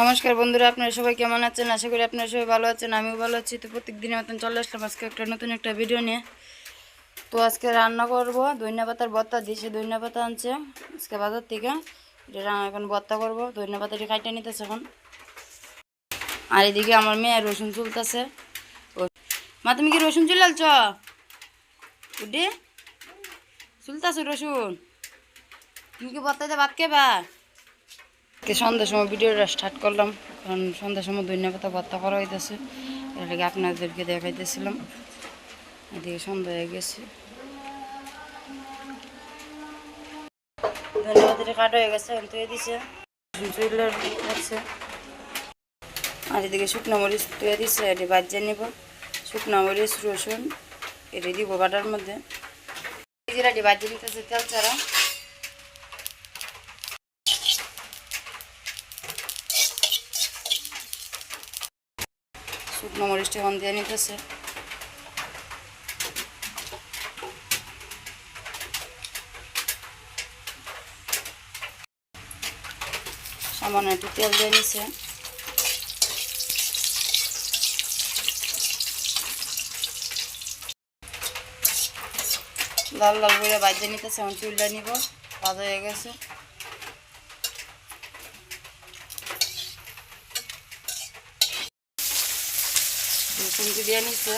নমস্কার বন্ধুরা, আপনারা সবাই কেমন আছেন? আশা করি আপনারা সবাই ভালো আছেন, আমিও ভালো আছি। তো প্রত্যেক দিনের মতন চলে আসলাম আজকে একটা নতুন একটা ভিডিও নিয়ে। তো আজকে রান্না করব। ধনিয়া পাতার ভর্তা দিয়ে সে ধনিয়া পাতা আনছে আজকে বাজার থেকে। এটা এখন ভর্তা করব। ধনিয়া পাতাটি কাইটে নিতেছে এখন। আর এদিকে আমার মেয়ে রসুন চুলতেছে। মা, তুমি কি রসুন চুলালছ? উডি চুলতাছো রসুন? তুমি কি ভর্তাতে ভাত খেবা? আজকে সন্ধ্যার সময় ভিডিওটা স্টার্ট করলাম, কারণ সন্ধ্যার সময় ধনিয়া পাতা ভর্তা করা হইতেছে। লাগে আপনাদেরকে দেখাইতেছিলাম। এদিকে সন্ধ্যা হয়ে গেছে। ধনিয়া পাতাটা কাটা হয়ে গেছে তুলে দিছে। আর এদিকে শুকনো মরিচ তুলে দিছে, এটি বাজিয়ে নিব। শুকনো মরিচ, রসুন, এটি দিব বাটার মধ্যে। বাজিয়ে নিতেছে তেল ছাড়া। শুকনো মরিচটা এখন দিয়ে নিতেছে। সামান্য একটু তেল দিয়ে নিছে। লাল লাল করে বাজিয়ে নিতেছে, এখন চুলটা নিব, ভাজা হয়ে গেছে। রসুনকে দিয়ে নিচ্ছে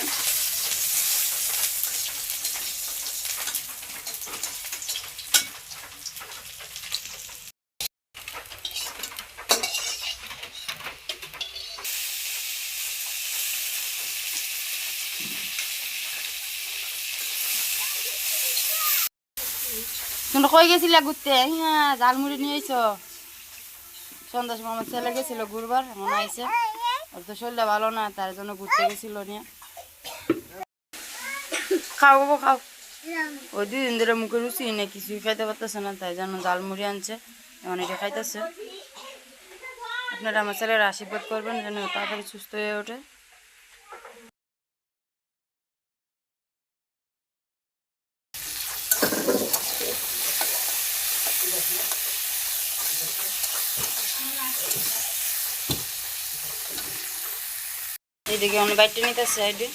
তোমরা কই গেছিলা ঘুরতে? হ্যাঁ ঝালমুড়ি নিয়ে আইছো। সন্ধ্যার সময় আমার ছেলে গেছিল ঘুরবার, এখন আইসে ওর তো শরীরটা ভালো না তার জন্য ঘুরতে গেছিল নিয়ে। খাও বাবু খাও। ওই দুদিন ধরে মুখে রুচি নেই কিছুই খাইতে পারতেছে না তাই জন্য ঝালমুড়ি আনছে এটা খাইতেছে। আপনারা আমার ছেলের আশীর্বাদ করবেন যেন তাড়াতাড়ি সুস্থ হয়ে ওঠে। এইদিকে অনেক বাইটে নিতেছে সাইডে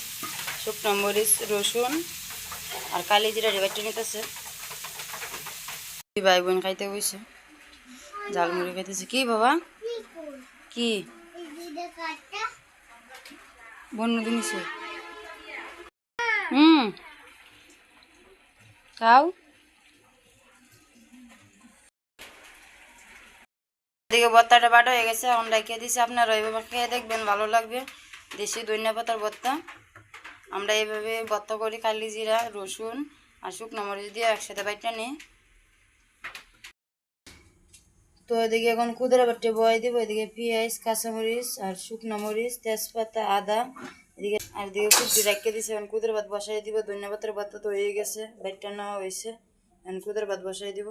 শুকনো মরিচ, রসুন আর কালি জিরা বাইটে নিতেছে। ভাই বোন খাইতে বসে। ঝালমুড়ি খাইতেছে। কি বাবা? কি? বন্য দিনিছে। হুম। খাও। এদিকে ভর্তাটা বাটা হয়ে গেছে, এখন রেখে দিছি। আপনারা এইভাবে খেয়ে দেখবেন, ভালো লাগবে। দেশি ধনিয়া পাতার ভর্তা। আমরা এইভাবে ভর্তা করি, কালি জিরা, রসুন আর শুকনো মরিচ দিয়ে একসাথে বাইটা নিই। তো এদিকে এখন কুদরা বাট্টি বয় দিব, এদিকে পেঁয়াজ, কাঁচামরিচ আর শুকনো মরিচ, তেজপাতা, আদা, এদিকে আর এদিকে কুচি রেখে দিছে, এখন কুদরা ভাত বসাই দিব ধনিয়া পাতার ভর্তা তো হয়ে গেছে, বাইটটা নেওয়া হয়েছে, এখন কুদরা ভাত বসাই দিব।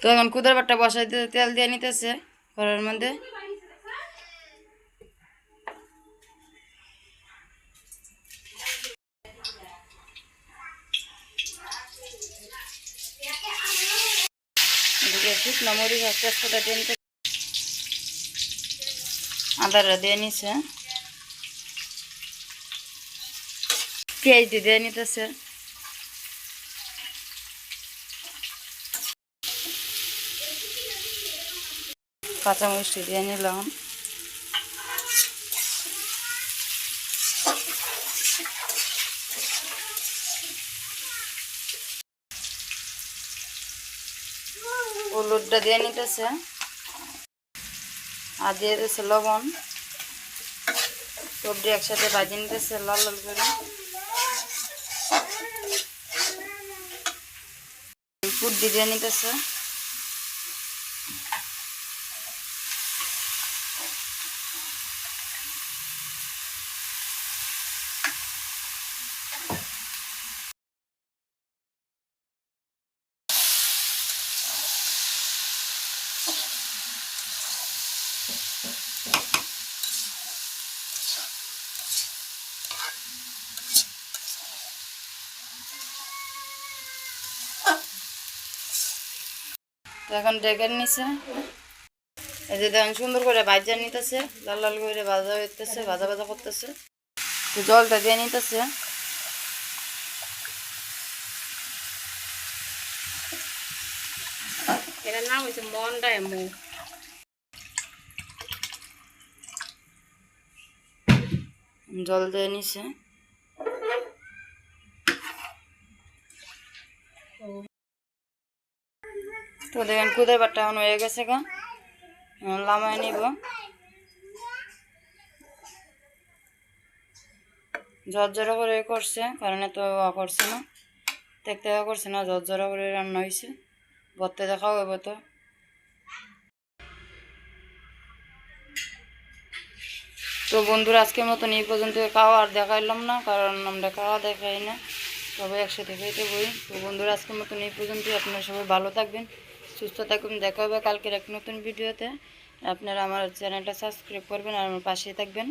তো এখন কুদার বাট্টা বসাই দিতে তেল দিয়ে নিতেছে ঘরের মধ্যে। শুকনো মরিচ আর তেজপাতা দিয়ে নিতে আদাটা দিয়ে নিছে। পেঁয়াজ দিয়ে নিতেছে। কাঁচামরিচটি দিয়ে নিলাম। হলুদটা দিয়ে নিতেছে। আর দিয়ে দিতেছে লবণ। সবজি একসাথে ভাজি নিতেছে লাল লাল করে। ফুট দিয়ে নিতেছে। এখন ডেকের নিচে এই যে দেখেন সুন্দর করে ভাজা নিতেছে লাল লাল করে ভাজা হইতেছে ভাজা ভাজা করতেছে। তো জলটা দিয়ে নিতেছে। এটার নাম হচ্ছে মন্ডা এমু। জল দিয়ে নিছে। তো দেখেন কুদের বাট্টা এখন হয়ে গেছে গা। লামায় নিব। ঝরঝরা করে করছে, কারণ আ করছে না। দেখতে করছে না, ঝরঝরা করে রান্না হয়েছে ভর্তে দেখাও হইব তো। তো বন্ধুরা, আজকের মতন এই পর্যন্ত খাওয়া আর দেখাইলাম না, কারণ আমরা খাওয়া দেখাই না। সবাই একসাথে খাইতে বই। তো বন্ধুরা, আজকের মতন এই পর্যন্তই। আপনারা সবাই ভালো থাকবেন। সুস্থ থাকুন, দেখা হবে কালকের এক নতুন ভিডিওতে। আপনারা আমার চ্যানেলটা সাবস্ক্রাইব করবেন আর আমার পাশেই থাকবেন।